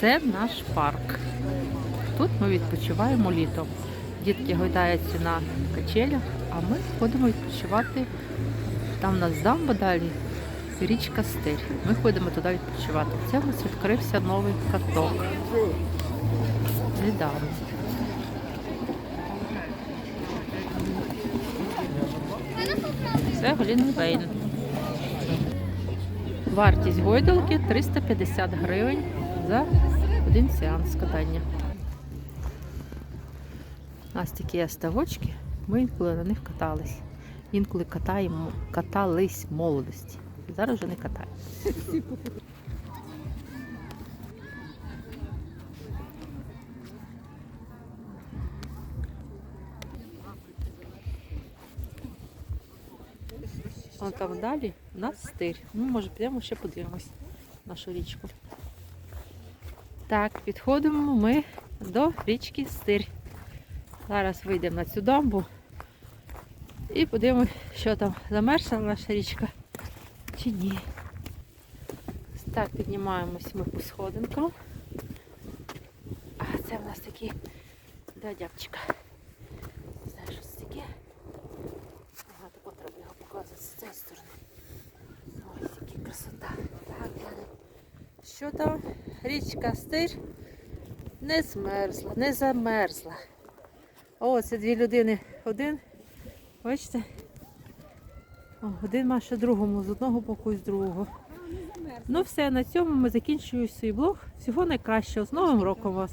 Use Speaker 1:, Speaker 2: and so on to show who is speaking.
Speaker 1: Це наш парк. Тут ми відпочиваємо літом. Дітки гойдаються на качелях, а ми ходимо відпочивати. Там у нас дамба далі, річка Стиль. Ми ходимо туди відпочивати. Це у нас відкрився новий каток. Недавно. Це Глінвейн. Вартість гойдалки 350 гривень за один сеанс катання. Нас такі є ставочки, ми інколи на них катались. Інколи катаємо, катались в молодості. Зараз вже не катаємо. Вон там далі у нас стир. Ну, може, підемо ще подивимось нашу річку. Так, підходимо ми до річки Стир. Зараз вийдемо на цю дамбу і подивимось, що там замерзла наша річка чи ні. Так, піднімаємось ми по сходинкам. А це в нас такі дядябчика. Не знаю, що це таке. Ага, так треба його показувати з цієї сторони. Ось яка красота. Так. Що там? Річка Стир не змерзла, не замерзла. О, це дві людини. Один. Бачите? О, один маше другому з одного боку і з другого. Ну все, на цьому ми закінчуємо свій блог. Всього найкращого. З Новим роком вас!